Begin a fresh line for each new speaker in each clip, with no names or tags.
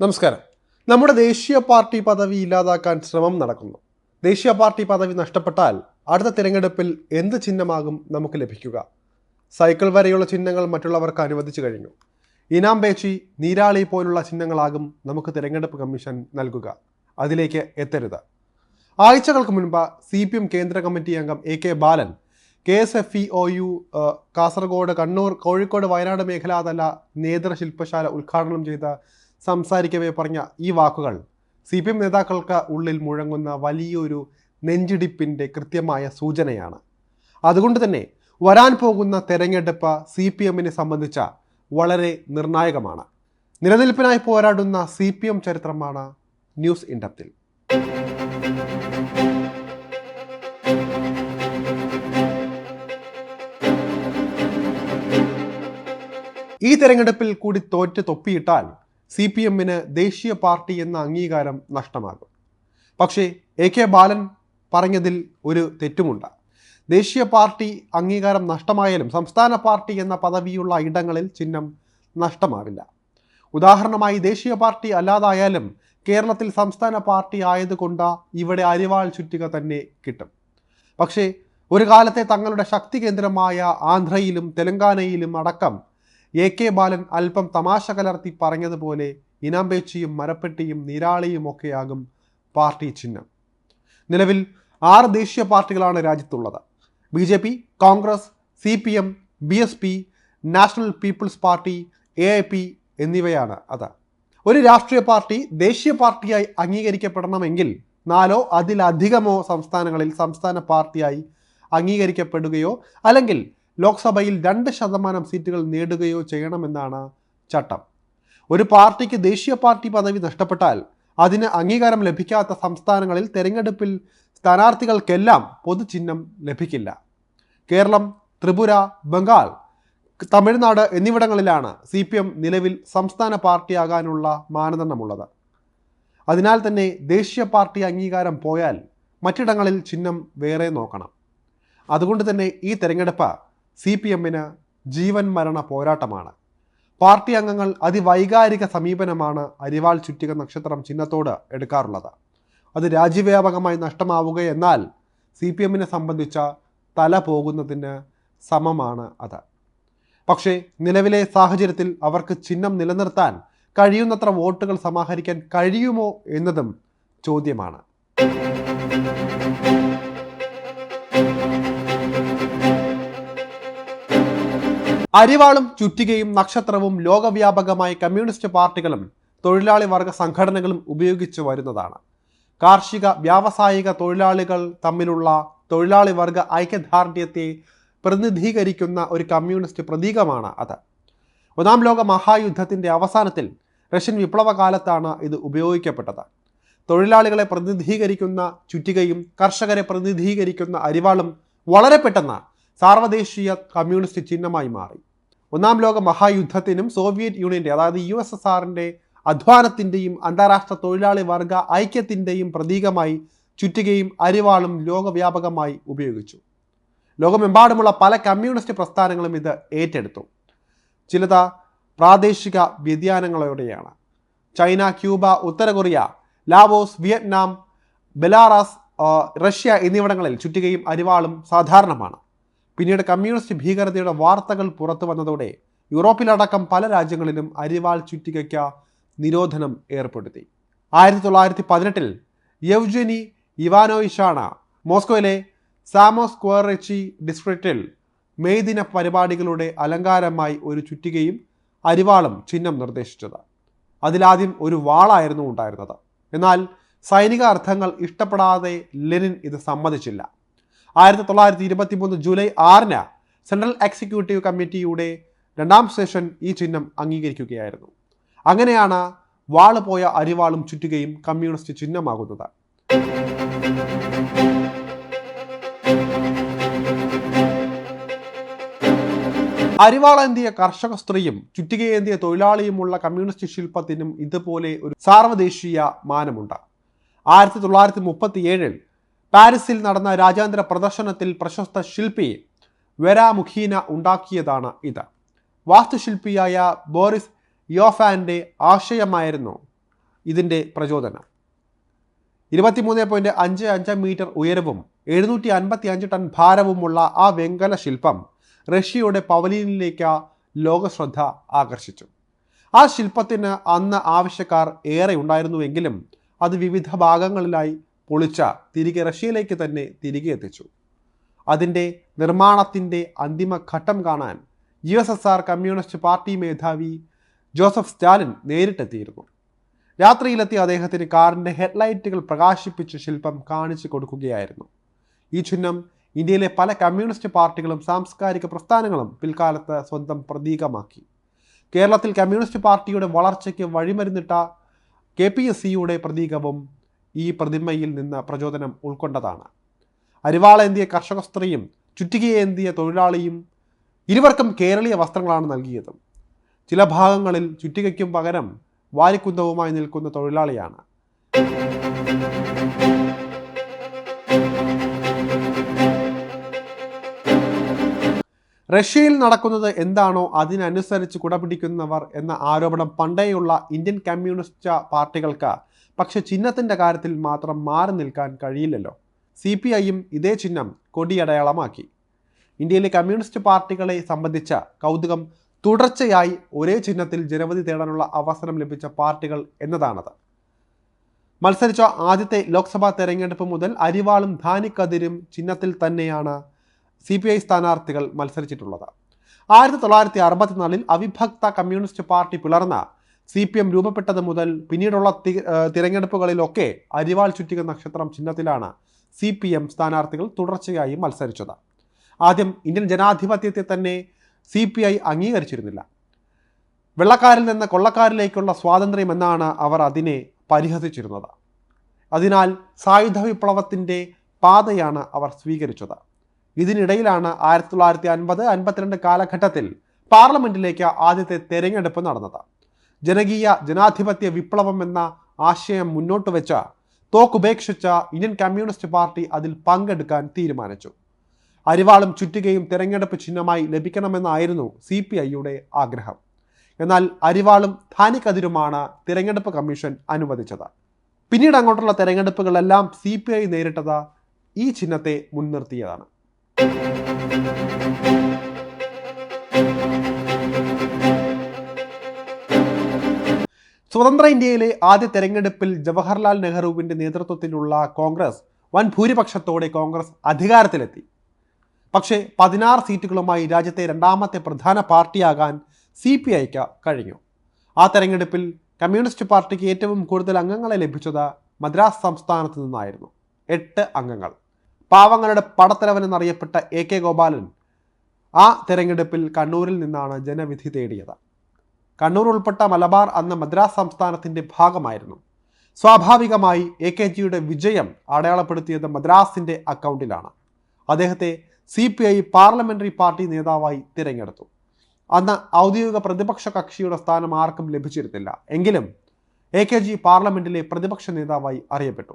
നമസ്കാരം. നമ്മുടെ ദേശീയ പാർട്ടി പദവി ഇല്ലാതാക്കാൻ ശ്രമം നടക്കുന്നു. ദേശീയ പാർട്ടി പദവി നഷ്ടപ്പെട്ടാൽ അടുത്ത തിരഞ്ഞെടുപ്പിൽ എന്ത് ചിഹ്നമാകും നമുക്ക് ലഭിക്കുക? സൈക്കിൾ വരെയുള്ള ചിഹ്നങ്ങൾ മറ്റുള്ളവർക്ക് അനുവദിച്ചു കഴിഞ്ഞു. ഇനാം പേച്ചി നീരാളി പോലുള്ള ചിഹ്നങ്ങളാകും നമുക്ക് തിരഞ്ഞെടുപ്പ് കമ്മീഷൻ നൽകുക. അതിലേക്ക് എത്തരുത്. ആഴ്ചകൾക്ക് മുൻപ് സി പി എം കേന്ദ്ര കമ്മിറ്റി അംഗം A K Balan K S F E O U Kasaragod Kannur Kozhikode Wayanad മേഖലാതല നേതൃശില്പശാല ഉദ്ഘാടനം ചെയ്ത സംസാരിക്കവേ പറഞ്ഞ ഈ വാക്കുകൾ സി പി എം നേതാക്കൾക്ക് ഉള്ളിൽ മുഴങ്ങുന്ന വലിയൊരു നെഞ്ചിടിപ്പിന്റെ കൃത്യമായ സൂചനയാണ്. അതുകൊണ്ട് തന്നെ വരാൻ പോകുന്ന തെരഞ്ഞെടുപ്പ് സി പി എമ്മിനെ സംബന്ധിച്ച വളരെ നിർണായകമാണ്. നിലനിൽപ്പിനായി പോരാടുന്ന സി പി എം ചരിത്രമാണ് ന്യൂസ് ഇൻഡപ്തിൽ ഈ തെരഞ്ഞെടുപ്പിൽ കൂടി തോറ്റ് തൊപ്പിയിട്ടാൽ സി പി എമ്മിന് ദേശീയ പാർട്ടി എന്ന അംഗീകാരം നഷ്ടമാകും. പക്ഷേ എ കെ ബാലൻ പറഞ്ഞതിൽ ഒരു തെറ്റുമുണ്ട്. ദേശീയ പാർട്ടി അംഗീകാരം നഷ്ടമായാലും സംസ്ഥാന പാർട്ടി എന്ന പദവിയുള്ള ഇടങ്ങളിൽ ചിഹ്നം നഷ്ടമാവില്ല. ഉദാഹരണമായി ദേശീയ പാർട്ടി അല്ലാതായാലും കേരളത്തിൽ സംസ്ഥാന പാർട്ടി ആയതുകൊണ്ട് ഇവിടെ അരിവാൾ ചുറ്റുക തന്നെ കിട്ടും. പക്ഷേ ഒരു കാലത്തെ തങ്ങളുടെ ശക്തി കേന്ദ്രമായ ആന്ധ്രയിലും തെലങ്കാനയിലും അടക്കം എ കെ ബാലൻ അല്പം തമാശ കലർത്തി പറഞ്ഞതുപോലെ ഇനാമ്പേച്ചിയും മരപ്പെട്ടിയും നിരാളിയും ഒക്കെയാകും പാർട്ടി ചിഹ്നം. നിലവിൽ ആറ് ദേശീയ പാർട്ടികളാണ് രാജ്യത്തുള്ളത്. B J P Congress C P M B S P National People's Party A I P എന്നിവയാണ് അത്. ഒരു രാഷ്ട്രീയ പാർട്ടി ദേശീയ പാർട്ടിയായി അംഗീകരിക്കപ്പെടണമെങ്കിൽ നാലോ അതിലധികമോ സംസ്ഥാനങ്ങളിൽ സംസ്ഥാന പാർട്ടിയായി അംഗീകരിക്കപ്പെടുകയോ അല്ലെങ്കിൽ ലോക്സഭയിൽ രണ്ട് ശതമാനം സീറ്റുകൾ നേടുകയോ ചെയ്യണമെന്നാണ് ചട്ടം. ഒരു പാർട്ടിക്ക് ദേശീയ പാർട്ടി പദവി നഷ്ടപ്പെട്ടാൽ അതിന് അംഗീകാരം ലഭിക്കാത്ത സംസ്ഥാനങ്ങളിൽ തെരഞ്ഞെടുപ്പിൽ സ്ഥാനാർത്ഥികൾക്കെല്ലാം പൊതുചിഹ്നം ലഭിക്കില്ല. കേരളം ത്രിപുര ബംഗാൾ തമിഴ്നാട് എന്നിവിടങ്ങളിലാണ് സി പി എം നിലവിൽ സംസ്ഥാന പാർട്ടിയാകാനുള്ള മാനദണ്ഡമുള്ളത്. അതിനാൽ തന്നെ ദേശീയ പാർട്ടി അംഗീകാരം പോയാൽ മറ്റിടങ്ങളിൽ ചിഹ്നം വേറെ നോക്കണം. അതുകൊണ്ട് തന്നെ ഈ തെരഞ്ഞെടുപ്പ് സി പി എമ്മിന് ജീവൻ മരണ പോരാട്ടമാണ്. പാർട്ടി അംഗങ്ങൾ അതിവൈകാരിക സമീപനമാണ് അരിവാൾ ചുറ്റിക നക്ഷത്രം ചിഹ്നത്തോട് എടുക്കാറുള്ളത്. അത് രാജ്യവ്യാപകമായി നഷ്ടമാവുകയെന്നാൽ സി പി എമ്മിനെ സംബന്ധിച്ച തല പോകുന്നതിന് സമമാണ് അത്. പക്ഷേ നിലവിലെ സാഹചര്യത്തിൽ അവർക്ക് ചിഹ്നം നിലനിർത്താൻ കഴിയുന്നത്ര വോട്ടുകൾ സമാഹരിക്കാൻ കഴിയുമോ എന്നതും ചോദ്യമാണ്. അരിവാളും ചുറ്റികയും നക്ഷത്രവും ലോകവ്യാപകമായി കമ്മ്യൂണിസ്റ്റ് പാർട്ടികളും തൊഴിലാളി വർഗ സംഘടനകളും ഉപയോഗിച്ചു വരുന്നതാണ്. കാർഷിക വ്യാവസായിക തൊഴിലാളികൾ തമ്മിലുള്ള തൊഴിലാളി വർഗ ഐക്യദാർഢ്യത്തെ പ്രതിനിധീകരിക്കുന്ന ഒരു കമ്മ്യൂണിസ്റ്റ് പ്രതീകമാണ് അത്. ഒന്നാം ലോക മഹായുദ്ധത്തിന്റെ അവസാനത്തിൽ റഷ്യൻ വിപ്ലവകാലത്താണ് ഇത് ഉപയോഗിക്കപ്പെട്ടത്. തൊഴിലാളികളെ പ്രതിനിധീകരിക്കുന്ന ചുറ്റികയും കർഷകരെ പ്രതിനിധീകരിക്കുന്ന അരിവാളും വളരെ പെട്ടെന്ന് സാർവദേശീയ കമ്മ്യൂണിസ്റ്റ് ചിഹ്നമായി മാറി. ഒന്നാം ലോക മഹായുദ്ധത്തിനും സോവിയറ്റ് യൂണിയന്റെ അതായത് യു എസ് എസ് ആറിന്റെ അധ്വാനത്തിന്റെയും അന്താരാഷ്ട്ര തൊഴിലാളി വർഗ ഐക്യത്തിന്റെയും പ്രതീകമായി ചുറ്റുകയും അരിവാളും ലോകവ്യാപകമായി ഉപയോഗിച്ചു. ലോകമെമ്പാടുമുള്ള പല കമ്മ്യൂണിസ്റ്റ് പ്രസ്ഥാനങ്ങളും ഇത് ഏറ്റെടുത്തു. ചിലത് പ്രാദേശിക വ്യതിയാനങ്ങളോടെയാണ്. ചൈന ക്യൂബ ഉത്തര Korea Laos Vietnam Belarus Russia എന്നിവിടങ്ങളിൽ ചുറ്റുകയും അരിവാളും സാധാരണമാണ്. പിന്നീട് കമ്മ്യൂണിസ്റ്റ് ഭീകരതയുടെ വാർത്തകൾ പുറത്തു വന്നതോടെ യൂറോപ്പിലടക്കം പല രാജ്യങ്ങളിലും അരിവാൾ ചുറ്റികയ്ക്ക് നിരോധനം ഏർപ്പെടുത്തി. ആയിരത്തി തൊള്ളായിരത്തി പതിനെട്ടിൽ യവ്ജനി ഇവാനോയിഷാണ് മോസ്കോയിലെ സാമോസ് ക്വറച്ചി ഡിസ്ട്രിക്റ്റിൽ മെയ് ദിന പരിപാടികളുടെ അലങ്കാരമായി ഒരു ചുറ്റികയും അരിവാളും ചിഹ്നം നിർദ്ദേശിച്ചത്. അതിലാദ്യം ഒരു വാളായിരുന്നു ഉണ്ടായിരുന്നത്. എന്നാൽ സൈനിക അർത്ഥങ്ങൾ ഇഷ്ടപ്പെടാതെ ലെനിൻ ഇത് സമ്മതിച്ചില്ല. ആയിരത്തി തൊള്ളായിരത്തി ഇരുപത്തി മൂന്ന് ജൂലൈ ആറിന് സെൻട്രൽ എക്സിക്യൂട്ടീവ് കമ്മിറ്റിയുടെ രണ്ടാം സെഷൻ ഈ ചിഹ്നം അംഗീകരിക്കുകയായിരുന്നു. അങ്ങനെയാണ് വാൾ പോയ അരിവാളും ചുറ്റുകയും കമ്മ്യൂണിസ്റ്റ് ചിഹ്നമാകുന്നത്. അരിവാളേന്തിയ കർഷക സ്ത്രീയും ചുറ്റികയേന്തിയ തൊഴിലാളിയുമുള്ള കമ്മ്യൂണിസ്റ്റ് ശില്പത്തിനും ഇതുപോലെ ഒരു സാർവദേശീയ മാനമുണ്ട്. ആയിരത്തി തൊള്ളായിരത്തി മുപ്പത്തി ഏഴിൽ പാരീസിൽ നടന്ന രാജ്യാന്തര പ്രദർശനത്തിൽ പ്രശസ്ത ശില്പി വെരാമുഖീന ഉണ്ടാക്കിയതാണ് ഇത്. വാസ്തുശില്പിയായ ബോറിസ് യോഫാന്റെ ആശയമായിരുന്നു ഇതിന്റെ പ്രചോദനം. ഇരുപത്തിമൂന്ന് പോയിന്റ് അഞ്ച് അഞ്ച് മീറ്റർ ഉയരവും എഴുന്നൂറ്റി അൻപത്തി അഞ്ച് ടൺ ഭാരവുമുള്ള ആ വെങ്കല ശില്പം റഷ്യയുടെ പവലിയനിലേക്ക് ലോകശ്രദ്ധ ആകർഷിച്ചു. ആ ശില്പത്തിന് അന്ന് ആവശ്യക്കാർ ഏറെ ഉണ്ടായിരുന്നുവെങ്കിലും അത് വിവിധ ഭാഗങ്ങളിലായി പൊളിച്ച തിരികെ റഷ്യയിലേക്ക് തന്നെ തിരികെ എത്തിച്ചു. അതിന്റെ നിർമ്മാണത്തിന്റെ അന്തിമ ഘട്ടം കാണാൻ U S S R communist party മേധാവി ജോസഫ് സ്റ്റാലിൻ നേരിട്ടെത്തിയിരുന്നു. രാത്രിയിലെത്തിയ അദ്ദേഹത്തിന് കാറിന്റെ ഹെഡ്ലൈറ്റുകൾ പ്രകാശിപ്പിച്ച് ശില്പം കാണിച്ചു കൊടുക്കുകയായിരുന്നു. ഈ ചിഹ്നം ഇന്ത്യയിലെ പല കമ്മ്യൂണിസ്റ്റ് പാർട്ടികളും സാംസ്കാരിക പ്രസ്ഥാനങ്ങളും പിൽക്കാലത്ത് സ്വന്തം പ്രതീകമാക്കി. കേരളത്തിൽ കമ്മ്യൂണിസ്റ്റ് പാർട്ടിയുടെ വളർച്ചയ്ക്ക് വഴിമരുന്നിട്ട കെ പി എസ് സിയുടെ പ്രതീകവും ഈ പ്രതിമയിൽ നിന്ന് പ്രചോദനം ഉൾക്കൊണ്ടതാണ്. അരിവാളേന്തിയ കർഷക സ്ത്രീയും ചുറ്റികയേന്തിയ തൊഴിലാളിയും ഇരുവർക്കും കേരളീയ വസ്ത്രങ്ങളാണ് നൽകിയത്. ചില ഭാഗങ്ങളിൽ ചുറ്റികയ്ക്കും പകരം വാരിക്കുന്തവുമായി നിൽക്കുന്ന തൊഴിലാളിയാണ്. റഷ്യയിൽ നടക്കുന്നത് എന്താണോ അതിനനുസരിച്ച് കുടപിടിക്കുന്നവർ എന്ന ആരോപണം പണ്ടേയുള്ള ഇന്ത്യൻ കമ്മ്യൂണിസ്റ്റ് പാർട്ടികൾക്ക് പക്ഷെ ചിഹ്നത്തിന്റെ കാര്യത്തിൽ മാത്രം മാറി നിൽക്കാൻ കഴിയില്ലല്ലോ. സി പി ഐയും ഇതേ ചിഹ്നം കൊടിയടയാളമാക്കി. ഇന്ത്യയിലെ കമ്മ്യൂണിസ്റ്റ് പാർട്ടികളെ സംബന്ധിച്ച കൗതുകം തുടർച്ചയായി ഒരേ ചിഹ്നത്തിൽ ജനവധി തേടാനുള്ള അവസരം ലഭിച്ച പാർട്ടികൾ എന്നതാണത്. മത്സരിച്ച ആദ്യത്തെ ലോക്സഭാ തെരഞ്ഞെടുപ്പ് മുതൽ അരിവാളും ധാനിക്കതിരും ചിഹ്നത്തിൽ തന്നെയാണ് സി പി ഐ സ്ഥാനാർത്ഥികൾ മത്സരിച്ചിട്ടുള്ളത്. ആയിരത്തി തൊള്ളായിരത്തി അറുപത്തിനാലിൽ അവിഭക്ത കമ്മ്യൂണിസ്റ്റ് പാർട്ടി പിളർന്ന സി പി എം രൂപപ്പെട്ടത് മുതൽ പിന്നീടുള്ള തിരഞ്ഞെടുപ്പുകളിലൊക്കെ അരിവാൾ ചുറ്റിക നക്ഷത്രം ചിഹ്നത്തിലാണ് സി പി എം സ്ഥാനാർത്ഥികൾ തുടർച്ചയായി മത്സരിച്ചത്. ആദ്യം ഇന്ത്യൻ ജനാധിപത്യത്തെ തന്നെ സി പി ഐ അംഗീകരിച്ചിരുന്നില്ല. വെള്ളക്കാരിൽ നിന്ന് കൊള്ളക്കാരിലേക്കുള്ള സ്വാതന്ത്ര്യം എന്നാണ് അവർ അതിനെ പരിഹസിച്ചിരുന്നത്. അതിനാൽ സായുധ വിപ്ലവത്തിന്റെ പാതയാണ് അവർ സ്വീകരിച്ചത്. ഇതിനിടയിലാണ് ആയിരത്തി തൊള്ളായിരത്തി അൻപത് അൻപത്തിരണ്ട് കാലഘട്ടത്തിൽ പാർലമെന്റിലേക്ക് ആദ്യത്തെ തെരഞ്ഞെടുപ്പ് നടന്നത്. ജനകീയ ജനാധിപത്യ വിപ്ലവം എന്ന ആശയം മുന്നോട്ട് വെച്ച തോക്കുപേക്ഷിച്ച ഇന്ത്യൻ കമ്മ്യൂണിസ്റ്റ് പാർട്ടി അതിൽ പങ്കെടുക്കാൻ തീരുമാനിച്ചു. അരിവാളും ചുറ്റുകയും തിരഞ്ഞെടുപ്പ് ചിഹ്നമായി ലഭിക്കണമെന്നായിരുന്നു സി പി ഐയുടെ ആഗ്രഹം. എന്നാൽ അരിവാളും ധാനിക്കതിരുമാണ് തിരഞ്ഞെടുപ്പ് കമ്മീഷൻ അനുവദിച്ചത്. പിന്നീട് അങ്ങോട്ടുള്ള തെരഞ്ഞെടുപ്പുകളെല്ലാം സി പി ഐ നേരിട്ടത് ഈ ചിഹ്നത്തെ മുൻനിർത്തിയതാണ്. സ്വതന്ത്ര ഇന്ത്യയിലെ ആദ്യ തെരഞ്ഞെടുപ്പിൽ ജവഹർലാൽ നെഹ്റുവിന്റെ നേതൃത്വത്തിലുള്ള കോൺഗ്രസ് വൻ ഭൂരിപക്ഷത്തോടെ കോൺഗ്രസ് അധികാരത്തിലെത്തി. പക്ഷേ പതിനാറ് സീറ്റുകളുമായി രാജ്യത്തെ രണ്ടാമത്തെ പ്രധാന പാർട്ടിയാകാൻ സി പി ഐക്ക് കഴിഞ്ഞു. ആ തെരഞ്ഞെടുപ്പിൽ കമ്മ്യൂണിസ്റ്റ് പാർട്ടിക്ക് ഏറ്റവും കൂടുതൽ അംഗങ്ങളെ ലഭിച്ചത് മദ്രാസ് സംസ്ഥാനത്ത് നിന്നായിരുന്നു. എട്ട് അംഗങ്ങൾ. പാവങ്ങളുടെ പടത്തലവനെന്നറിയപ്പെട്ട എ കെ ഗോപാലൻ ആ തെരഞ്ഞെടുപ്പിൽ കണ്ണൂരിൽ നിന്നാണ് ജനവിധി തേടിയത്. കണ്ണൂർ ഉൾപ്പെട്ട മലബാർ അന്ന് മദ്രാസ് സംസ്ഥാനത്തിന്റെ ഭാഗമായിരുന്നു. സ്വാഭാവികമായി എ കെ ജിയുടെ വിജയം അടയാളപ്പെടുത്തിയത് മദ്രാസിന്റെ അക്കൗണ്ടിലാണ്. അദ്ദേഹത്തെ C P I parliamentary party നേതാവായി തിരഞ്ഞെടുത്തു. അന്ന് ഔദ്യോഗിക പ്രതിപക്ഷ കക്ഷിയുടെ സ്ഥാനം ആർക്കും ലഭിച്ചിരുന്നില്ല. എങ്കിലും എ കെ ജി പാർലമെന്റിലെ പ്രതിപക്ഷ നേതാവായി അറിയപ്പെട്ടു.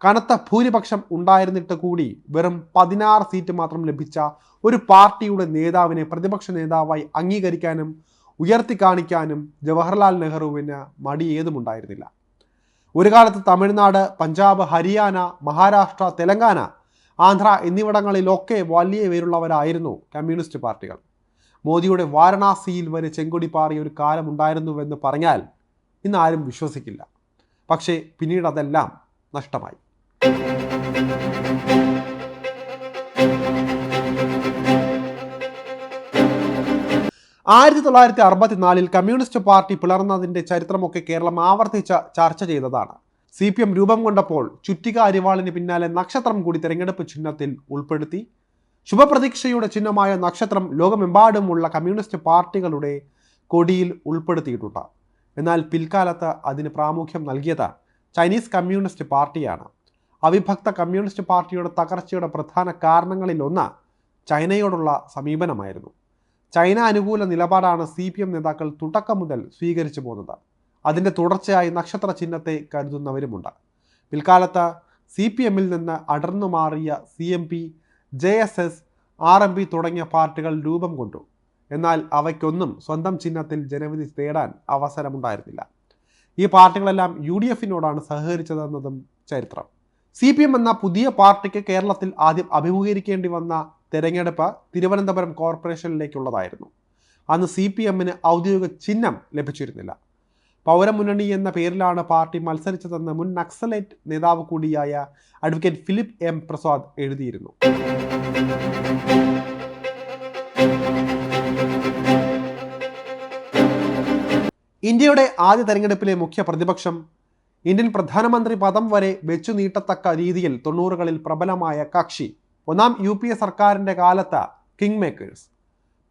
കനത്ത ഭൂരിപക്ഷം ഉണ്ടായിരുന്നിട്ട് കൂടി വെറും പതിനാറ് സീറ്റ് മാത്രം ലഭിച്ച ഒരു പാർട്ടിയുടെ നേതാവിനെ പ്രതിപക്ഷ നേതാവായി അംഗീകരിക്കാനും ഉയർത്തി കാണിക്കാനും ജവഹർലാൽ നെഹ്റുവിന് മടി ഏതുമുണ്ടായിരുന്നില്ല ഒരു കാലത്ത് തമിഴ്നാട് പഞ്ചാബ് ഹരിയാന മഹാരാഷ്ട്ര തെലങ്കാന ആന്ധ്ര എന്നിവിടങ്ങളിലൊക്കെ വലിയ പേരുള്ളവരായിരുന്നു കമ്മ്യൂണിസ്റ്റ് പാർട്ടികൾ. മോദിയുടെ വാരണാസിയിൽ വരെ ചെങ്കൊടി പാറിയ ഒരു കാലമുണ്ടായിരുന്നുവെന്ന് പറഞ്ഞാൽ ഇന്ന് ആരും വിശ്വസിക്കില്ല. പക്ഷേ പിന്നീട് അതെല്ലാം നഷ്ടമായി. ആയിരത്തി തൊള്ളായിരത്തി അറുപത്തിനാലിൽ കമ്മ്യൂണിസ്റ്റ് പാർട്ടി പിളർന്നതിന്റെ ചരിത്രമൊക്കെ കേരളം ആവർത്തിച്ച ചർച്ച ചെയ്തതാണ്. സി പി എം രൂപം കൊണ്ടപ്പോൾ ചുറ്റിക അരിവാളിന് പിന്നാലെ നക്ഷത്രം കൂടി തെരഞ്ഞെടുപ്പ് ചിഹ്നത്തിൽ ഉൾപ്പെടുത്തി. ശുഭപ്രതീക്ഷയുടെ ചിഹ്നമായ നക്ഷത്രം ലോകമെമ്പാടുമുള്ള കമ്മ്യൂണിസ്റ്റ് പാർട്ടികളുടെ കൊടിയിൽ ഉൾപ്പെടുത്തിയിട്ടുണ്ട്. എന്നാൽ പിൽക്കാലത്ത് അതിന് പ്രാമുഖ്യം നൽകിയത് ചൈനീസ് കമ്മ്യൂണിസ്റ്റ് പാർട്ടിയാണ്. അവിഭക്ത കമ്മ്യൂണിസ്റ്റ് പാർട്ടിയുടെ തകർച്ചയുടെ പ്രധാന കാരണങ്ങളിലൊന്ന് ചൈനയോടുള്ള സമീപനമായിരുന്നു. ചൈന അനുകൂല നിലപാടാണ് സി പി എം നേതാക്കൾ തുടക്കം മുതൽ സ്വീകരിച്ചു പോകുന്നത്. അതിന്റെ തുടർച്ചയായി നക്ഷത്ര ചിഹ്നത്തെ കരുതുന്നവരുമുണ്ട്. പിൽക്കാലത്ത് സി പി എമ്മിൽ നിന്ന് അടർന്നു മാറിയ C M P J S S R M P തുടങ്ങിയ പാർട്ടികൾ രൂപം കൊണ്ടു. എന്നാൽ അവയ്ക്കൊന്നും സ്വന്തം ചിഹ്നത്തിൽ ജനവിധി തേടാൻ അവസരമുണ്ടായിരുന്നില്ല. ഈ പാർട്ടികളെല്ലാം യു ഡി എഫിനോടാണ് സഹകരിച്ചതെന്നതും ചരിത്രം. സി പി എം എന്ന പുതിയ പാർട്ടിക്ക് കേരളത്തിൽ ആദ്യം അഭിമുഖീകരിക്കേണ്ടി വന്ന തെരഞ്ഞെടുപ്പ് തിരുവനന്തപുരം കോർപ്പറേഷനിലേക്കുള്ളതായിരുന്നു. അന്ന് സി പി എമ്മിന് ഔദ്യോഗിക ചിഹ്നം ലഭിച്ചിരുന്നില്ല. പൗരമുന്നണി എന്ന പേരിലാണ് പാർട്ടി മത്സരിച്ചതെന്ന് മുൻ നക്സലൈറ്റ് നേതാവ് കൂടിയായ അഡ്വക്കേറ്റ് ഫിലിപ്പ് എം. പ്രസാദ് എഴുതിയിരുന്നു. ഇന്ത്യയുടെ ആദ്യ തെരഞ്ഞെടുപ്പിലെ മുഖ്യ പ്രതിപക്ഷം ഇന്ത്യൻ പ്രധാനമന്ത്രി പദം വരെ വെച്ചു നീട്ടത്തക്ക രീതിയിൽ തൊണ്ണൂറുകളിൽ പ്രബലമായ കക്ഷി ഒന്നാം യു പി എ സർക്കാരിന്റെ കാലത്ത് കിങ് മേക്കേഴ്സ്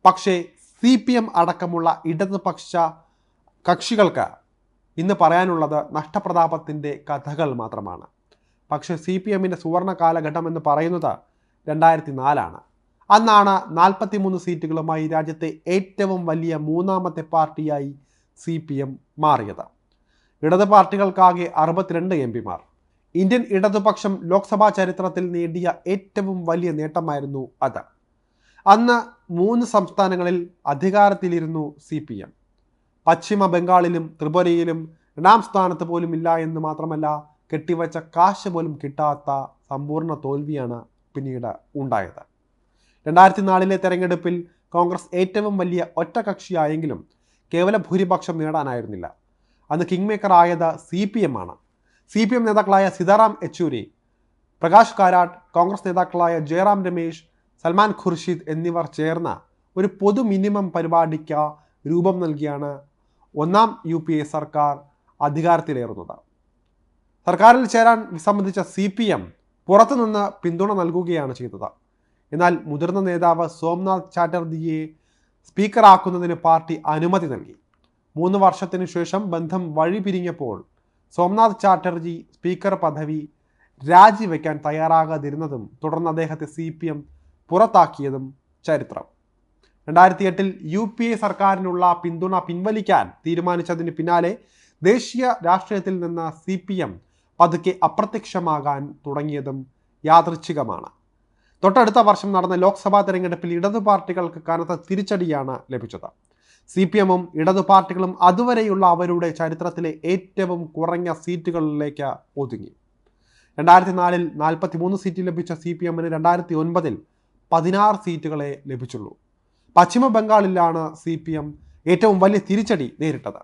പക്ഷേ സി പി എം അടക്കമുള്ള ഇടതുപക്ഷ കക്ഷികൾക്ക് ഇന്ന് പറയാനുള്ളത് നഷ്ടപ്രതാപത്തിന്റെ കഥകൾ മാത്രമാണ്. പക്ഷേ സി പി എമ്മിന്റെ സുവർണ കാലഘട്ടം എന്ന് പറയുന്നത് രണ്ടായിരത്തി നാലാണ് അന്നാണ് നാൽപ്പത്തിമൂന്ന് സീറ്റുകളുമായി രാജ്യത്തെ ഏറ്റവും വലിയ മൂന്നാമത്തെ പാർട്ടിയായി സി പി എം മാറിയത്. ഇടത് പാർട്ടികൾക്കാകെ അറുപത്തിരണ്ട് എം പിമാർ. ഇന്ത്യൻ ഇടതുപക്ഷം ലോക്സഭാ ചരിത്രത്തിൽ നേടിയ ഏറ്റവും വലിയ നേട്ടമായിരുന്നു അത്. അന്ന് മൂന്ന് സംസ്ഥാനങ്ങളിൽ അധികാരത്തിലിരുന്നു സി പി എം. പശ്ചിമ ബംഗാളിലും ത്രിപുരയിലും രണ്ടാം സ്ഥാനത്ത് പോലും ഇല്ല എന്ന് മാത്രമല്ല കെട്ടിവച്ച കാശ് പോലും കിട്ടാത്ത സമ്പൂർണ തോൽവിയാണ് പിന്നീട് ഉണ്ടായത്. രണ്ടായിരത്തി നാലിലെ തെരഞ്ഞെടുപ്പിൽ കോൺഗ്രസ് ഏറ്റവും വലിയ ഒറ്റകക്ഷിയായെങ്കിലും കേവല ഭൂരിപക്ഷം നേടാനായിരുന്നില്ല. അന്ന് കിങ് മേക്കർ ആയത് സി പി എം ആണ്. സി പി എം നേതാക്കളായ സീതാറാം യെച്ചൂരി പ്രകാശ് കാരാട്ട് കോൺഗ്രസ് നേതാക്കളായ ജയറാം രമേശ് സൽമാൻ ഖുർഷീദ് എന്നിവർ ചേർന്ന ഒരു പൊതു മിനിമം പരിപാടിക്ക് രൂപം നൽകിയാണ് ഒന്നാം യു പി എ സർക്കാർ അധികാരത്തിലേറുന്നത്. സർക്കാരിൽ ചേരാൻ വിസമ്മതിച്ച സി പി എം പുറത്തുനിന്ന് പിന്തുണ നൽകുകയാണ് ചെയ്തത്. എന്നാൽ മുതിർന്ന നേതാവ് സോംനാഥ് ചാറ്റർജിയെ സ്പീക്കറാക്കുന്നതിന് പാർട്ടി അനുമതി നൽകി. മൂന്ന് വർഷത്തിനു ശേഷം ബന്ധം വഴിപിരിഞ്ഞപ്പോൾ സോംനാഥ് ചാറ്റർജി സ്പീക്കർ പദവി രാജിവെക്കാൻ തയ്യാറാകാതിരുന്നതും തുടർന്ന് അദ്ദേഹത്തെ സി പി എം പുറത്താക്കിയതും ചരിത്രം. രണ്ടായിരത്തി എട്ടിൽ യു പി എ സർക്കാരിനുള്ള പിന്തുണ പിൻവലിക്കാൻ തീരുമാനിച്ചതിന് പിന്നാലെ ദേശീയ രാഷ്ട്രീയത്തിൽ നിന്ന് സി പി എം പതുക്കെ അപ്രത്യക്ഷമാകാൻ തുടങ്ങിയതും യാദൃച്ഛികമാണ്. തൊട്ടടുത്ത വർഷം നടന്ന ലോക്സഭാ തെരഞ്ഞെടുപ്പിൽ ഇടതു പാർട്ടികൾക്ക് കനത്ത തിരിച്ചടിയാണ് ലഭിച്ചത്. സി പി എമ്മും ഇടതു പാർട്ടികളും അതുവരെയുള്ള അവരുടെ ചരിത്രത്തിലെ ഏറ്റവും കുറഞ്ഞ സീറ്റുകളിലേക്ക് ഒതുങ്ങി. രണ്ടായിരത്തി നാലിൽ നാൽപ്പത്തി മൂന്ന് സീറ്റ് ലഭിച്ച സി പി എമ്മിന് രണ്ടായിരത്തി ഒൻപതിൽ പതിനാറ് സീറ്റുകളെ ലഭിച്ചുള്ളൂ. പശ്ചിമ ബംഗാളിലാണ് സി പി എം ഏറ്റവും വലിയ തിരിച്ചടി നേരിട്ടത്.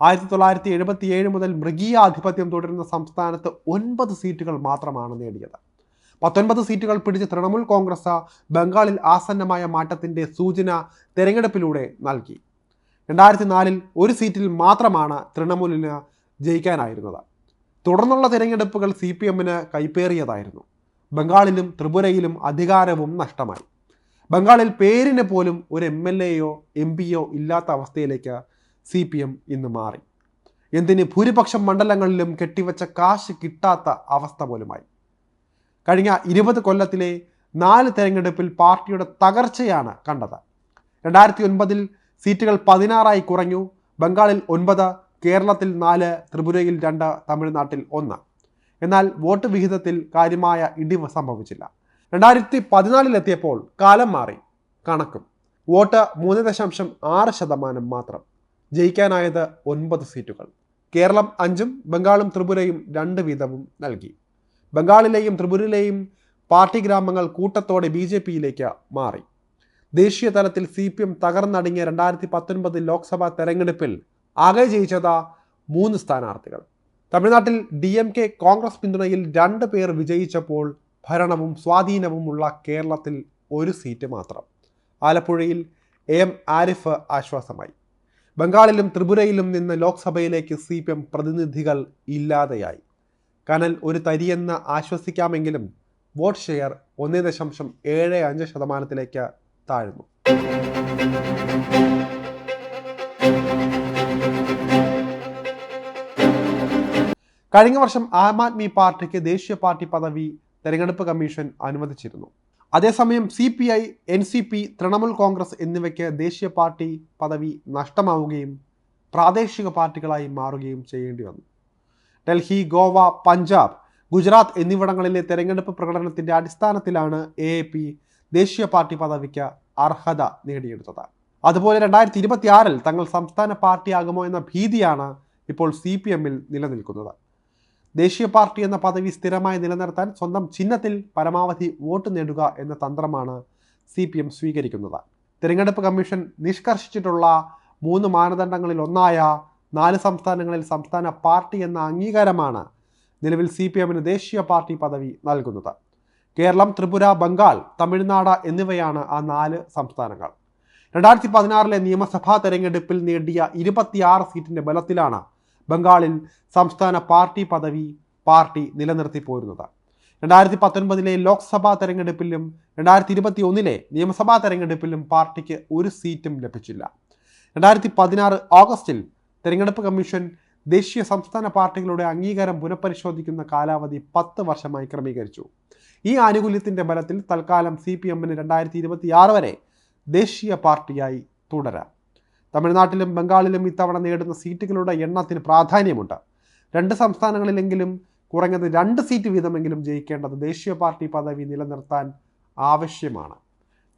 ആയിരത്തി തൊള്ളായിരത്തി എഴുപത്തി ഏഴ് മുതൽ മൃഗീയ ആധിപത്യം തുടരുന്ന സംസ്ഥാനത്ത് ഒൻപത് സീറ്റുകൾ മാത്രമാണ് നേടിയത്. പത്തൊൻപത് സീറ്റുകൾ പിടിച്ച തൃണമൂൽ കോൺഗ്രസ് ബംഗാളിൽ ആസന്നമായ മാറ്റത്തിന്റെ സൂചന തെരഞ്ഞെടുപ്പിലൂടെ നൽകി. രണ്ടായിരത്തി നാലിൽ ഒരു സീറ്റിൽ മാത്രമാണ് തൃണമൂലിന് ജയിക്കാനായിരുന്നത്. തുടർന്നുള്ള തിരഞ്ഞെടുപ്പുകൾ സി പി എമ്മിന് കൈപ്പേറിയതായിരുന്നു. ബംഗാളിലും ത്രിപുരയിലും അധികാരവും നഷ്ടമായി. ബംഗാളിൽ പേരിന് പോലും ഒരു എം എൽ എയോ എം പിയോ ഇല്ലാത്ത അവസ്ഥയിലേക്ക് സി പി എം ഇന്ന് മാറി. എന്തിന് ഭൂരിപക്ഷം മണ്ഡലങ്ങളിലും കെട്ടിവച്ച കാശ് കിട്ടാത്ത അവസ്ഥ പോലുമായി. കഴിഞ്ഞ ഇരുപത് കൊല്ലത്തിലെ നാല് തെരഞ്ഞെടുപ്പിൽ പാർട്ടിയുടെ തകർച്ചയാണ് കണ്ടത്. രണ്ടായിരത്തി ഒൻപതിൽ സീറ്റുകൾ പതിനാറായി കുറഞ്ഞു. ബംഗാളിൽ ഒൻപത് കേരളത്തിൽ നാല് ത്രിപുരയിൽ രണ്ട് തമിഴ്നാട്ടിൽ ഒന്ന്. എന്നാൽ വോട്ട് വിഹിതത്തിൽ കാര്യമായ ഇടിവ് സംഭവിച്ചില്ല. രണ്ടായിരത്തി പതിനാലിലെത്തിയപ്പോൾ കാലം മാറി. കണക്കും. വോട്ട് മൂന്ന് ദശാംശം ആറ് ശതമാനം മാത്രം. ജയിക്കാനായത് ഒൻപത് സീറ്റുകൾ. കേരളം അഞ്ചും ബംഗാളും ത്രിപുരയും രണ്ട് വീതവും നൽകി. ബംഗാളിലെയും ത്രിപുരയിലെയും പാർട്ടി ഗ്രാമങ്ങൾ കൂട്ടത്തോടെ ബി ജെ പിയിലേക്ക് മാറി. ദേശീയ തലത്തിൽ സി പി എം തകർന്നടങ്ങിയ രണ്ടായിരത്തി പത്തൊൻപത് ലോക്സഭാ തെരഞ്ഞെടുപ്പിൽ ആകെ ജയിച്ചത് മൂന്ന് സ്ഥാനാർത്ഥികൾ. തമിഴ്നാട്ടിൽ ഡി എം കെ കോൺഗ്രസ് പിന്തുണയിൽ രണ്ട് പേർ വിജയിച്ചപ്പോൾ ഭരണവും സ്വാധീനവുമുള്ള കേരളത്തിൽ ഒരു സീറ്റ് മാത്രം. ആലപ്പുഴയിൽ എ ആരിഫ് ആശ്വാസമായി. ബംഗാളിലും ത്രിപുരയിലും നിന്ന് ലോക്സഭയിലേക്ക് സി പ്രതിനിധികൾ ഇല്ലാതെയായി. കനൽ ഒരു തരിയെന്ന് ആശ്വസിക്കാമെങ്കിലും വോട്ട് ഷെയർ ഒന്നേ ദശാംശം ഏഴ് അഞ്ച് ശതമാനത്തിലേക്ക് താഴ്ന്നു. കഴിഞ്ഞ വർഷം ആം ആദ്മി പാർട്ടിക്ക് ദേശീയ പാർട്ടി പദവി തെരഞ്ഞെടുപ്പ് കമ്മീഷൻ അനുവദിച്ചിരുന്നു. അതേസമയം C P I N C P Trinamool Congress എന്നിവയ്ക്ക് ദേശീയ പാർട്ടി പദവി നഷ്ടമാവുകയും പ്രാദേശിക പാർട്ടികളായി മാറുകയും ചെയ്യേണ്ടി വന്നു. ഡൽഹി ഗോവ പഞ്ചാബ് ഗുജറാത്ത് എന്നിവിടങ്ങളിലെ തെരഞ്ഞെടുപ്പ് പ്രകടനത്തിന്റെ അടിസ്ഥാനത്തിലാണ് എ പി ദേശീയ പാർട്ടി പദവിക്ക് അർഹത നേടിയെടുത്തത്. അതുപോലെ രണ്ടായിരത്തി ഇരുപത്തിയാറിൽ തങ്ങൾ സംസ്ഥാന പാർട്ടിയാകുമോ എന്ന ഭീതിയാണ് ഇപ്പോൾ സി പി എമ്മിൽ നിലനിൽക്കുന്നത്. ദേശീയ പാർട്ടി എന്ന പദവി സ്ഥിരമായി നിലനിർത്താൻ സ്വന്തം ചിഹ്നത്തിൽ പരമാവധി വോട്ട് നേടുക എന്ന തന്ത്രമാണ് സി പി എം സ്വീകരിക്കുന്നത്. തിരഞ്ഞെടുപ്പ് കമ്മീഷൻ നിഷ്കർഷിച്ചിട്ടുള്ള മൂന്ന് മാനദണ്ഡങ്ങളിൽ ഒന്നായ നാല് സംസ്ഥാനങ്ങളിൽ സംസ്ഥാന പാർട്ടി എന്ന അംഗീകാരമാണ് നിലവിൽ സി പി എമ്മിന് ദേശീയ പാർട്ടി പദവി നൽകുന്നത്. കേരളം ത്രിപുര ബംഗാൾ തമിഴ്നാട് എന്നിവയാണ് ആ നാല് സംസ്ഥാനങ്ങൾ. രണ്ടായിരത്തി പതിനാറിലെ നിയമസഭാ തെരഞ്ഞെടുപ്പിൽ നേടിയ ഇരുപത്തിയാറ് സീറ്റിന്റെ ബലത്തിലാണ് ബംഗാളിൽ സംസ്ഥാന പാർട്ടി പദവി പാർട്ടി നിലനിർത്തി പോരുന്നത്. രണ്ടായിരത്തി പത്തൊൻപതിലെ ലോക്സഭാ തെരഞ്ഞെടുപ്പിലും രണ്ടായിരത്തി ഇരുപത്തി ഒന്നിലെ നിയമസഭാ തെരഞ്ഞെടുപ്പിലും പാർട്ടിക്ക് ഒരു സീറ്റും ലഭിച്ചില്ല. രണ്ടായിരത്തി പതിനാറ് ഓഗസ്റ്റിൽ തെരഞ്ഞെടുപ്പ് കമ്മീഷൻ ദേശീയ സംസ്ഥാന പാർട്ടികളുടെ അംഗീകാരം പുനഃപരിശോധിക്കുന്ന കാലാവധി പത്ത് വർഷമായി ക്രമീകരിച്ചു. ഈ ആനുകൂല്യത്തിന്റെ ബലത്തിൽ തൽക്കാലം സി പി എമ്മിന് രണ്ടായിരത്തി ഇരുപത്തിയാറ് വരെ ദേശീയ പാർട്ടിയായി തുടരാം. തമിഴ്നാട്ടിലും ബംഗാളിലും ഇത്തവണ നേടുന്ന സീറ്റുകളുടെ എണ്ണത്തിന് പ്രാധാന്യമുണ്ട്. രണ്ട് സംസ്ഥാനങ്ങളിലെങ്കിലും കുറഞ്ഞത് രണ്ട് സീറ്റ് വീതമെങ്കിലും ജയിക്കേണ്ടത് ദേശീയ പാർട്ടി പദവി നിലനിർത്താൻ ആവശ്യമാണ്.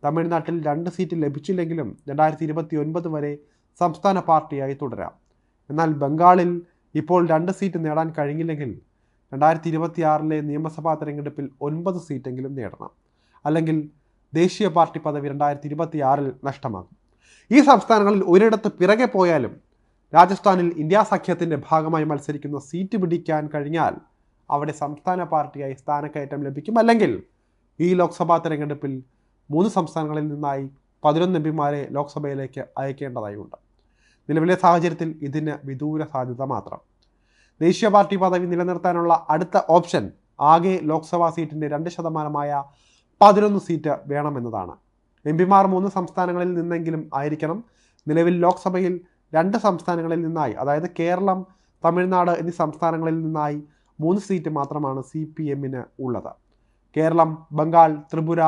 തമിഴ്നാട്ടിൽ രണ്ട് സീറ്റ് ലഭിച്ചില്ലെങ്കിലും രണ്ടായിരത്തി ഇരുപത്തി ഒൻപത് വരെ സംസ്ഥാന പാർട്ടിയായി തുടരാം. എന്നാൽ ബംഗാളിൽ ഇപ്പോൾ രണ്ട് സീറ്റ് നേടാൻ കഴിഞ്ഞില്ലെങ്കിൽ രണ്ടായിരത്തി ഇരുപത്തിയാറിലെ നിയമസഭാ തെരഞ്ഞെടുപ്പിൽ ഒൻപത് സീറ്റെങ്കിലും നേടണം. അല്ലെങ്കിൽ ദേശീയ പാർട്ടി പദവി രണ്ടായിരത്തി ഇരുപത്തിയാറിൽ നഷ്ടമാകും. ഈ സംസ്ഥാനങ്ങളിൽ ഒരിടത്ത് പിറകെ പോയാലും രാജസ്ഥാനിൽ ഇന്ത്യാ സഖ്യത്തിന്റെ ഭാഗമായി മത്സരിക്കുന്ന സീറ്റ് പിടിക്കാൻ കഴിഞ്ഞാൽ അവിടെ സംസ്ഥാന പാർട്ടിയായി സ്ഥാനക്കയറ്റം ലഭിക്കും. അല്ലെങ്കിൽ ഈ ലോക്സഭാ തെരഞ്ഞെടുപ്പിൽ മൂന്ന് സംസ്ഥാനങ്ങളിൽ നിന്നായി പതിനൊന്ന് എം പിമാരെ ലോക്സഭയിലേക്ക് അയക്കേണ്ടതായുണ്ട്. നിലവിലെ സാഹചര്യത്തിൽ ഇതിന് വിദൂര സാധ്യത മാത്രം. ദേശീയ പാർട്ടി പദവി നിലനിർത്താനുള്ള അടുത്ത ഓപ്ഷൻ ആകെ ലോക്സഭാ സീറ്റിന്റെ രണ്ട് ശതമാനമായ പതിനൊന്ന് സീറ്റ് വേണമെന്നതാണ്. എം പിമാർ മൂന്ന് സംസ്ഥാനങ്ങളിൽ നിന്നെങ്കിലും ആയിരിക്കണം. നിലവിൽ ലോക്സഭയിൽ രണ്ട് സംസ്ഥാനങ്ങളിൽ നിന്നായി അതായത് കേരളം തമിഴ്നാട് എന്നീ സംസ്ഥാനങ്ങളിൽ നിന്നായി മൂന്ന് സീറ്റ് മാത്രമാണ് സി പി എമ്മിന് ഉള്ളത്. കേരളം ബംഗാൾ ത്രിപുര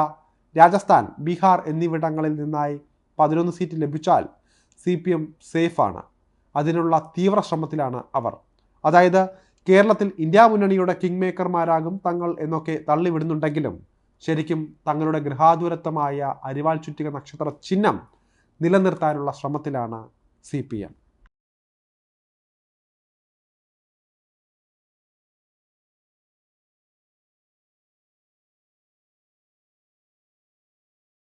രാജസ്ഥാൻ ബീഹാർ എന്നിവിടങ്ങളിൽ നിന്നായി പതിനൊന്ന് സീറ്റ് ലഭിച്ചാൽ സി പി എം സേഫാണ്. അതിനുള്ള തീവ്ര ശ്രമത്തിലാണ് അവർ. അതായത് കേരളത്തിൽ ഇന്ത്യ മുന്നണിയുടെ കിങ് മേക്കർമാരാകും തങ്ങൾ എന്നൊക്കെ തള്ളിവിടുന്നുണ്ടെങ്കിലും ശരിക്കും തങ്ങളുടെ ഗൃഹാതുരത്വമായ അരിവാൾ ചുറ്റിക നക്ഷത്ര ചിഹ്നം നിലനിർത്താനുള്ള ശ്രമത്തിലാണ് സി പി എം